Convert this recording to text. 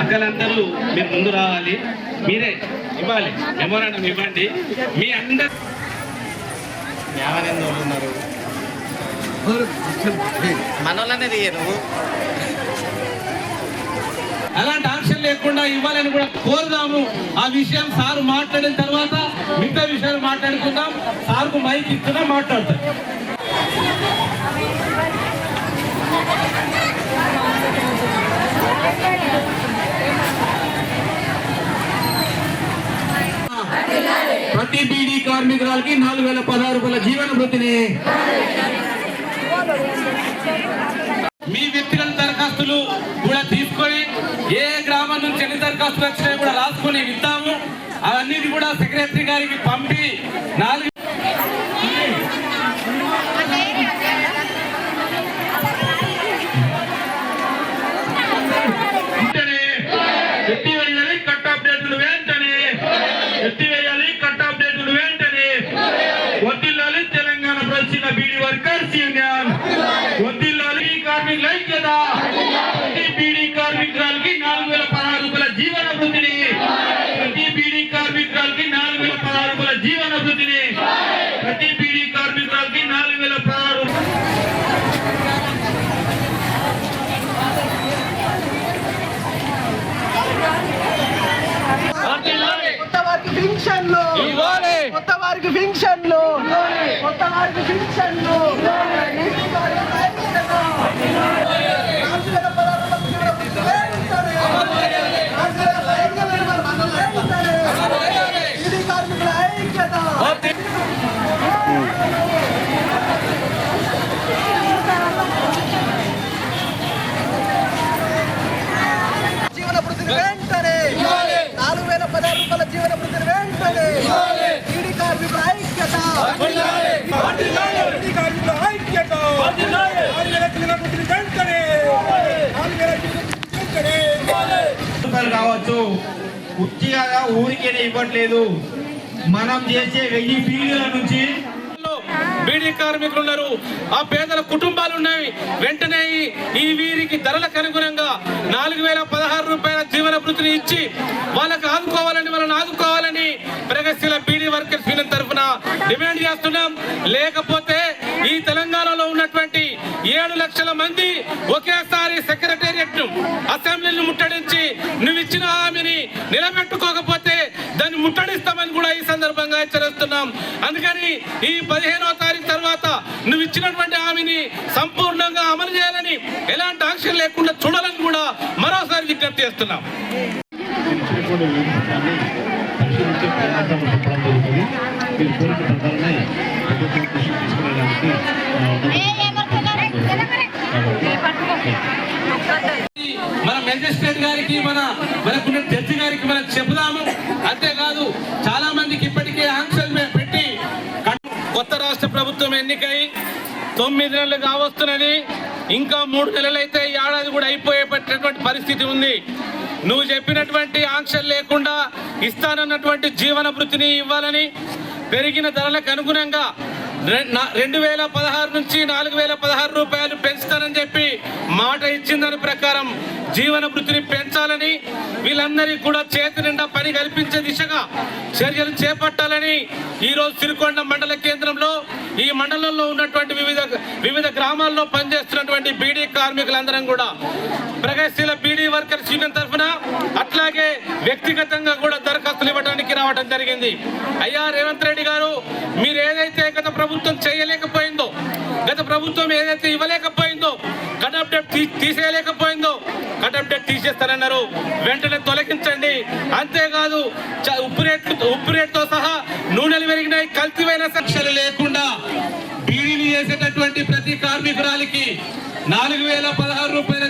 అక్కలందరూ మీరు ముందు రావాలి. మీరే ఇవ్వాలి. మెమోరాండం ఇవ్వండి. మీ అందరు ఉన్నారు? మనోళ్ళనే తీయరు. అలాంటి ఆంక్షన్ లేకుండా ఇవ్వాలని కూడా కోరుదాము. ఆ విషయం సార్ మాట్లాడిన తర్వాత మిగతా విషయాలు మాట్లాడుకుందాం. సార్కు మైక్ ఇస్తున్నా మాట్లాడతాం ప్రతి బీడీ కార్మికురాలకి నాలుగు వేల పదహారు రూపాయల జీవన వృత్తిని. మీ వ్యక్తిగత దరఖాస్తులు కూడా తీసుకొని ఏ గ్రామం నుంచి ఎన్ని దరఖాస్తులు వచ్చినాయి కూడా రాసుకొని ఇద్దాము అవన్నీ కూడా సెక్రటరీ గారికి పంపి నాలుగు జీవన వృత్తిని ప్రతి బీడీ కార్మికురాలకి నాలుగు వేల పదహారు. కొత్త వారికి పింఛన్లు. ఇవ్వాలి. కొత్త వారికి పింఛన్లు. కొత్త వారికి పింఛన్లు ఐక్యత జీవన వృద్ధిని వెంటనే నాలుగు వేల పదహారు రూపాయల జీవన వృద్ధిని వెంటనే ఈడీ కార్మికుల ఐక్యత. ఈడీ కార్మికుల ఐక్యత. నాలుగు వేల జీవన వృద్ధిని వెంటనే. నాలుగు వేల వెంటనే. కావచ్చు. ఉత్తిగా ఊరికే ఇవ్వట్లేదు. మనం చేసే వెయ్యి పీడిల నుంచి బీడీ కార్మికులు ఉన్నారు. ఆ పేదల కుటుంబాలు ఉన్నాయి. వెంటనే ఈ- వీరికి ధరలకు అనుగుణంగా నాలుగు వేల పదహారు రూపాయల జీవన వృత్తిని ఇచ్చి వాళ్ళకు ఆదుకోవాలని వాళ్ళని ఆదుకోవాలని ప్రగతిశీల బీడీ వర్కర్స్ యూనియన్ తరఫున డిమాండ్ చేస్తున్నాం. లేకపోతే ఈ తెలంగాణలో ఉన్నటువంటి ఏడు లక్షల మంది ఒకేసారి సెక్రటేరియట్ అసెంబ్లీని ముట్టడించి నువ్వు ఇచ్చిన హామీని నిలబెట్టి అందుకని ఈ పదిహేనవ తారీఖు తర్వాత నువ్వు ఇచ్చినటువంటి హామీని సంపూర్ణంగా అమలు చేయాలని ఎలాంటి ఆంక్షలు లేకుండా చూడాలని కూడా మరోసారి విజ్ఞప్తి చేస్తున్నాం. మన మెజిస్ట్రేట్ గారికి మన ప్రభుత్వం తొమ్మిది నెలలు కావస్తున్నది. ఇంకా మూడు నెలలు అయితే ఏడాది కూడా అయిపోయేటటువంటి పరిస్థితి ఉంది. నువ్వు చెప్పినటువంటి ఆంక్షలు లేకుండా ఇస్తానన్నటువంటి జీవన వృత్తిని ఇవ్వాలని పెరిగిన ధరలకు అనుగుణంగా రె- రెండు వేల పదహారు నుంచి నాలుగు వేల పదహారు రూపాయలు పెంచుతానని చెప్పి మాట ఇచ్చిందని ప్రకారం జీవన వృత్తిని పెంచాలని వీళ్ళందరికీ కూడా చేతి నిండా పని కల్పించే దిశగా చర్యలు చేపట్టాలని ఈరోజు సిరికొండ మండల ఈ మండలంలో ఉన్నటువంటి వివిధ వివిధ గ్రామాల్లో పనిచేస్తున్నటువంటి బీడీ కార్మికులందరం కూడా ప్రగతిశీల బీడీ వర్కర్స్ యూనియన్ తరఫున అట్లాగే వ్యక్తిగతంగా కూడా దరఖాస్తులు ఇవ్వడానికి రావడం జరిగింది. అయ్యా రేవంత్ రెడ్డి గారు మీరు ఏదైతే గత ప్రభుత్వం చేయలేకపోయిందో గత ప్రభుత్వం ఏదైతే ఇవ్వలేకపోయిందో తీసేయలేకపోయిందో. కటప్ అప్డేట్ తీసేస్తారన్నారు వెంటనే తొలగించండి. అంతేకాదు ఉప్పు రేట్లు ఉప్పు రేట్తో సహా నూనెలు పెరిగినాయి కల్తీవైన శిక్షలు లేకుండా బీడీలు చేసేటటువంటి ప్రతి కార్మికురాలికి నాలుగు వేల పదహారు రూపాయల